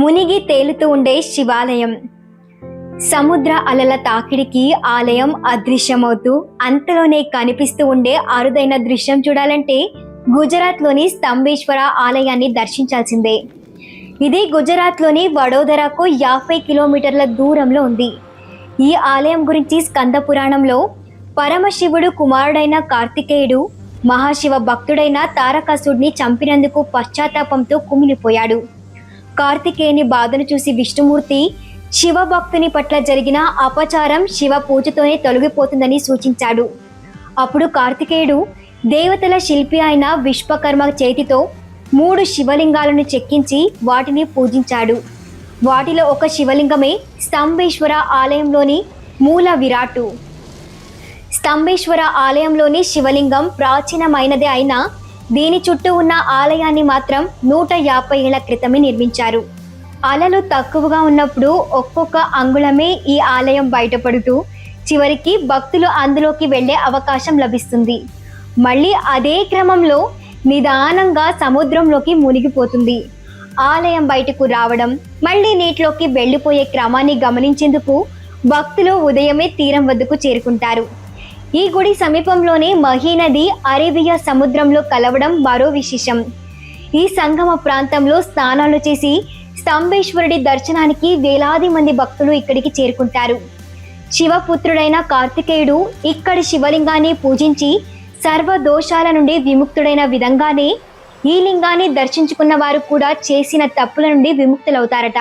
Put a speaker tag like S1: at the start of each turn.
S1: మునిగి తేలుతూ ఉండే శివాలయం. సముద్ర అలల తాకిడికి ఆలయం అదృశ్యమవుతూ అంతలోనే కనిపిస్తూ ఉండే అరుదైన దృశ్యం చూడాలంటే గుజరాత్లోని స్తంభేశ్వర ఆలయాన్ని దర్శించాల్సిందే. ఇది గుజరాత్లోని వడోదరకు యాభై కిలోమీటర్ల దూరంలో ఉంది. ఈ ఆలయం గురించి స్కంద పురాణంలో పరమశివుడు కుమారుడైన కార్తికేయుడు మహాశివ భక్తుడైన తారకాసుడిని చంపినందుకు పశ్చాత్తాపంతో కుమిలిపోయాడు. కార్తికేయుని బాధను చూసి విష్ణుమూర్తి శివభక్తుని పట్ల జరిగిన అపచారం శివ పూజతోనే తొలగిపోతుందని సూచించాడు. అప్పుడు కార్తికేయుడు దేవతల శిల్పి అయిన విశ్వకర్మ చేతితో మూడు శివలింగాలను చెక్కించి వాటిని పూజించాడు. వాటిలో ఒక శివలింగమే స్తంభేశ్వర ఆలయంలోని మూల విరాటు. స్తంభేశ్వర ఆలయంలోని శివలింగం ప్రాచీనమైనదే అయినా దీని చుట్టూ ఉన్న ఆలయాన్ని మాత్రం నూట యాభై ఏళ్ళ క్రితమే నిర్మించారు. అలలు తక్కువగా ఉన్నప్పుడు ఒక్కొక్క అంగుళమే ఈ ఆలయం బయటపడుతూ చివరికి భక్తులు అందులోకి వెళ్ళే అవకాశం లభిస్తుంది. మళ్ళీ అదే క్రమంలో నిదానంగా సముద్రంలోకి మునిగిపోతుంది. ఆలయం బయటకు రావడం మళ్ళీ నీటిలోకి వెళ్ళిపోయే క్రమాన్ని గమనించేందుకు భక్తులు ఉదయమే తీరం వద్దకు చేరుకుంటారు. ఈ గుడి సమీపంలోనే మహీ నది అరేబియా సముద్రంలో కలవడం మరో విశేషం. ఈ సంగమ ప్రాంతంలో స్నానాలు చేసి స్తంభేశ్వరుడి దర్శనానికి వేలాది మంది భక్తులు ఇక్కడికి చేరుకుంటారు. శివపుత్రుడైన కార్తికేయుడు ఇక్కడి శివలింగాన్ని పూజించి సర్వ దోషాల నుండి విముక్తుడైన విధంగానే ఈ లింగాన్ని దర్శించుకున్న వారు కూడా చేసిన తప్పుల నుండి విముక్తులవుతారట.